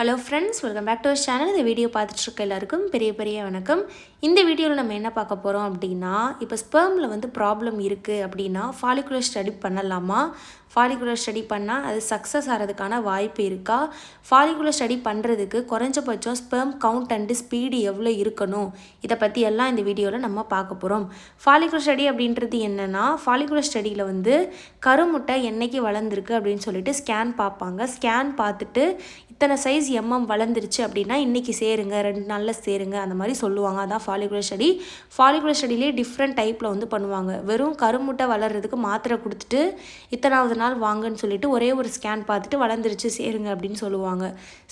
Hello friends welcome back to our channel இந்த video பார்த்துட்ருக்க எல்லாருக்கும் பெரிய பெரிய வணக்கம். இந்த வீடியோவில் நம்ம என்ன பார்க்க போகிறோம் அப்படின்னா இப்போ ஸ்பெர்மில் வந்து ப்ராப்ளம் இருக்குது அப்படின்னா ஃபாலிகுலர் ஸ்டடி பண்ணலாமா? ஃபாலிகுலர் ஸ்டடி பண்ணால் அது சக்ஸஸ் ஆகிறதுக்கான வாய்ப்பு இருக்கா? ஃபாலிகுலர் ஸ்டடி பண்ணுறதுக்கு குறைஞ்சபட்சம் ஸ்பெர்ம் கவுண்ட் அண்டு ஸ்பீடு எவ்வளோ இருக்கணும்? இதை பற்றி எல்லாம் இந்த வீடியோவில் நம்ம பார்க்க போகிறோம் ஃபாலிகுலர் ஸ்டடி அப்படின்றது என்னென்னா ஃபாலிகுலர் ஸ்டடியில் வந்து கருமுட்டை என்னைக்கு வளர்ந்துருக்கு அப்படின்னு சொல்லிட்டு ஸ்கேன் பார்ப்பாங்க. ஸ்கேன் பார்த்துட்டு இத்தனை சைஸ் எம்எம் வளர்ந்துருச்சு அப்படின்னா இன்றைக்கி சேருங்க ரெண்டு நாளில் சேருங்க அந்த மாதிரி சொல்லுவாங்க. அதான் ஃபாலிகுலர் ஸ்டடி ஃபாலிகுலர் ஸ்டடிலே டிஃப்ரெண்ட் டைப்பில் வந்து பண்ணுவாங்க. வெறும் கருமுட்டை வளர்கிறதுக்கு மாத்திரை கொடுத்துட்டு இத்தனாவது நாள் வாங்கன்னு சொல்லிட்டு ஒரே ஒரு ஸ்கேன் பார்த்துட்டு வளர்ந்துருச்சு சேருங்க அப்படின்னு சொல்லுவாங்க.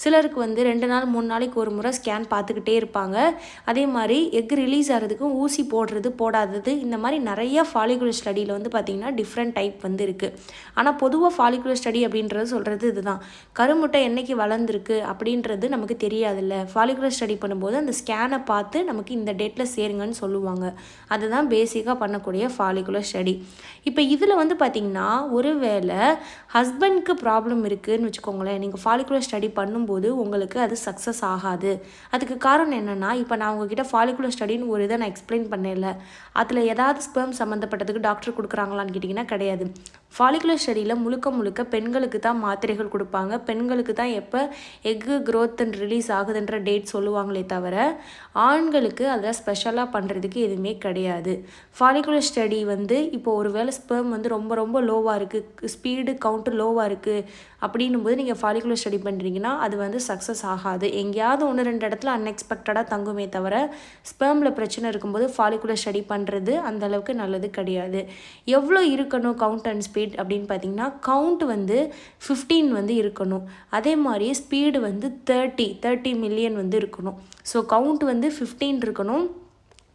சிலருக்கு வந்து ரெண்டு நாள் மூணு நாளைக்கு ஒரு முறை ஸ்கேன் பார்த்துக்கிட்டே இருப்பாங்க. அதே மாதிரி எக் ரிலீஸ் ஆகிறதுக்கும் ஊசி போடுறது போடாதது இந்த மாதிரி நிறைய ஃபாலிகுலர் ஸ்டடியில் வந்து பார்த்திங்கன்னா டிஃப்ரெண்ட் டைப் வந்து இருக்குது ஆனால் பொதுவாக ஃபாலிகுலர் ஸ்டடி அப்படின்றது சொல்கிறது இதுதான். கருமுட்டை என்றைக்கு வளர்ந்துருக்கு அப்படின்றது நமக்கு தெரியாதுல்ல. ஃபாலிகுலர் ஸ்டடி பண்ணும்போது அந்த ஸ்கேனை பார்த்து நமக்கு இந்த டேட்டில் சேருங்கன்னு சொல்லுவாங்க. அதுதான் பேசிக்காக பண்ணக்கூடிய ஃபாலிகுலர் ஸ்டடி இப்போ இதில் வந்து பார்த்திங்கன்னா ஒருவேளை ஹஸ்பண்ட்க்கு ப்ராப்ளம் இருக்குதுன்னு வச்சுக்கோங்களேன். நீங்கள் ஃபாலிகுலர் ஸ்டடி பண்ணும்போது உங்களுக்கு அது சக்ஸஸ் ஆகாது. அதுக்கு காரணம் என்னென்னா இப்போ நான் உங்ககிட்ட ஃபாலிகுலர் ஸ்டடின்னு ஒரு இதை நான் எக்ஸ்பிளைன் பண்ணல அதில் ஏதாவது ஸ்பெர்ம் சம்மந்தப்பட்டதுக்கு டாக்டர் கொடுக்குறாங்களான்னு கேட்டிங்கன்னா கிடையாது. ஃபாலிகுலர் ஸ்டடியில் முழுக்க முழுக்க பெண்களுக்கு தான் மாத்திரைகள் கொடுப்பாங்க. பெண்களுக்கு தான் எப்போ எக்கு க்ரோத் அண்ட் ரிலீஸ் ஆகுதுன்ற டேட் சொல்லுவாங்களே தவிர ஆண்களுக்கு அதில் ஸ்பெஷலாக பண்ணுறதுக்கு எதுவுமே கிடையாது. ஃபாலிகுலர் ஸ்டடி வந்து இப்போ ஒரு வேளை ஸ்பெர்ம் வந்து ரொம்ப ரொம்ப லோவாக இருக்குது ஸ்பீடு கவுண்ட்டு லோவாக இருக்குது அப்படின்னும் போது நீங்கள் ஃபாலிகுலர் ஸ்டடி பண்ணுறீங்கன்னா அது வந்து சக்ஸஸ் ஆகாது. எங்கேயாவது ஒன்று ரெண்டு இடத்துல அன்எக்ஸ்பெக்டடாக தங்குமே தவிர ஸ்பெர்மில் பிரச்சனை இருக்கும்போது ஃபாலிகுலர் ஸ்டடி பண்ணுறது அந்த அளவுக்கு நல்லது கிடையாது. எவ்வளோ இருக்கணும் கவுண்ட் அண்ட் ஸ்பீட் அப்படின்னு பார்த்தீங்கன்னா கவுண்ட் வந்து ஃபிஃப்டீன் வந்து இருக்கணும். அதே மாதிரி ஸ்பீடு வந்து தேர்ட்டி தேர்ட்டி மில்லியன் வந்து இருக்கணும். ஸோ கவுண்ட் வந்து ஃபிஃப்டீன் இருக்கணும்.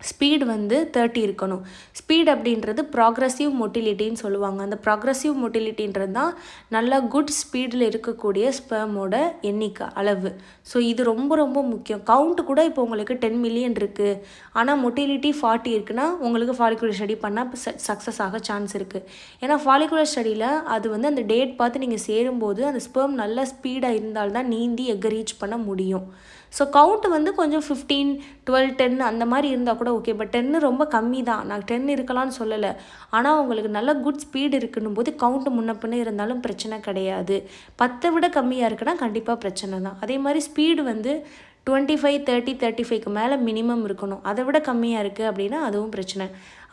ஸ்பீடு வந்து தேர்ட்டி இருக்கணும். ஸ்பீட் அப்படின்றது ப்ராக்ரஸிவ் மொட்டிலிட்டின்னு சொல்லுவாங்க. அந்த ப்ராக்ரஸிவ் மொட்டிலிட்டின்றது தான் நல்லா குட் ஸ்பீடில் இருக்கக்கூடிய ஸ்பெர்மோட எண்ணிக்கை அளவு. ஸோ இது ரொம்ப ரொம்ப முக்கியம். கவுண்ட் கூட இப்போ உங்களுக்கு டென் மில்லியன் இருக்குது ஆனால் மொட்டிலிட்டி ஃபார்ட்டி இருக்குன்னா உங்களுக்கு ஃபாலிகுலர் ஸ்டடி பண்ணால் சக்ஸஸ் ஆக சான்ஸ் இருக்குது ஏன்னா ஃபாலிகுலர் ஸ்டடியில் அது வந்து அந்த டேட் பார்த்து நீங்கள் சேரும்போது அந்த ஸ்பெர்ம் நல்ல ஸ்பீடாக இருந்தால்தான் நீந்தி எக்கை ரீச் பண்ண முடியும். ஸோ கவுண்ட் வந்து கொஞ்சம் ஃபிஃப்டீன் டுவெல் டென் அந்த மாதிரி இருந்தால் கூட ஓகே பட் டென்னு ரொம்ப கம்மி தான். நான் டென் இருக்கலாம்னு சொல்லலை. ஆனால் உங்களுக்கு நல்ல குட் ஸ்பீடு இருக்குன்னும் போது கவுண்ட் முன்ன இருந்தாலும் பிரச்சனை கிடையாது. பத்தை விட கம்மியாக இருக்குன்னா கண்டிப்பாக பிரச்சனை தான். அதே மாதிரி ஸ்பீடு வந்து டுவெண்ட்டி ஃபைவ் தேர்ட்டி தேர்ட்டி ஃபைவ்க்கு மேலே மினிமம் இருக்கணும். அதை விட கம்மியாக இருக்குது அப்படின்னா அதுவும் பிரச்சனை.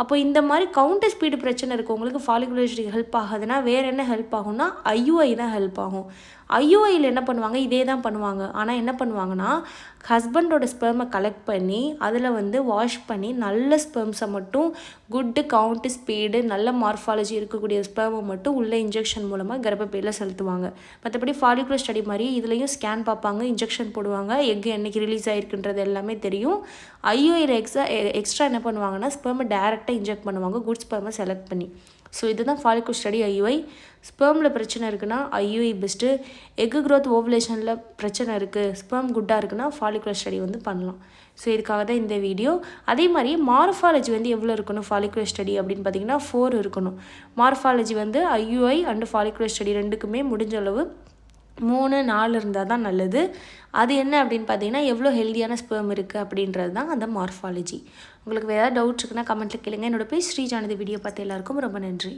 அப்போ இந்த மாதிரி கவுண்டர் ஸ்பீடு பிரச்சனை இருக்குது உங்களுக்கு ஃபாலிகுலேஷன் ஹெல்ப் ஆகுதுன்னா வேறு என்ன ஹெல்ப் ஆகும்னா ஐயூஐ தான் ஹெல்ப் ஆகும். ஐஓஐயில் என்ன பண்ணுவாங்க? இதே தான் பண்ணுவாங்க. ஆனால் என்ன பண்ணுவாங்கன்னா ஹஸ்பண்டோட ஸ்பெர்மை கலெக்ட் பண்ணி அதில் வந்து வாஷ் பண்ணி நல்ல ஸ்பெர்ம்ஸை மட்டும் குட்டு கவுண்ட்டு ஸ்பீடு நல்ல மார்ஃபாலஜி இருக்கக்கூடிய ஸ்பெர்மை மட்டும் உள்ள இன்ஜெக்ஷன் மூலமாக கர்ப்பப்பையில் செலுத்துவாங்க. மற்றபடி ஃபாலிகுலர் ஸ்டடி மாதிரி இதுலேயும் ஸ்கேன் பார்ப்பாங்க இன்ஜெக்ஷன் போடுவாங்க எக் என்னைக்கு ரிலீஸ் ஆகிருக்குன்றது எல்லாமே தெரியும். ஐயூஐயில் எக்ஸ்ட்ரா எக்ஸ்ட்ரா என்ன பண்ணுவாங்கன்னா ஸ்பெர்மை டேரெக்டாக இன்ஜெக்ட் பண்ணுவாங்க குட் ஸ்பெர்மை செலக்ட் பண்ணி. ஸோ இதுதான் ஃபாலிகுலர் ஸ்டடி ஐயுஐ ஸ்பெர்மில் பிரச்சனை இருக்குன்னா ஐயூஐ பெஸ்ட்டு எக்கு க்ரோத் ஓவலேஷனில் பிரச்சனை இருக்குது ஸ்பெர்ம் குட்டாக இருக்குன்னா ஃபாலிகுலர் ஸ்டடி வந்து பண்ணலாம். ஸோ இதுக்காக தான் இந்த வீடியோ அதே மாதிரி மார்ஃபாலஜி வந்து எவ்வளோ இருக்கணும் ஃபாலிகுலர் ஸ்டடி அப்படின்னு பார்த்தீங்கன்னா ஃபோர் இருக்கணும். மார்ஃபாலஜி வந்து ஐயுஐ அண்டு ஃபாலிகுலர் ஸ்டடி ரெண்டுக்குமே முடிஞ்ச அளவு மூணு நாலு இருந்தால் தான் நல்லது. அது என்ன அப்படின்னு பார்த்தீங்கன்னா எவ்வளோ ஹெல்தியான ஸ்பேம் இருக்குது அப்படின்றது தான் அந்த மார்ஃபாலஜி உங்களுக்கு வேறு ஏதாவது டவுட்ஸ் இருக்குன்னா கமெண்ட்டில் கேளுங்க. என்னோட பேர் ஸ்ரீஜானதி வீடியோ பார்த்து எல்லாருக்கும் ரொம்ப நன்றி.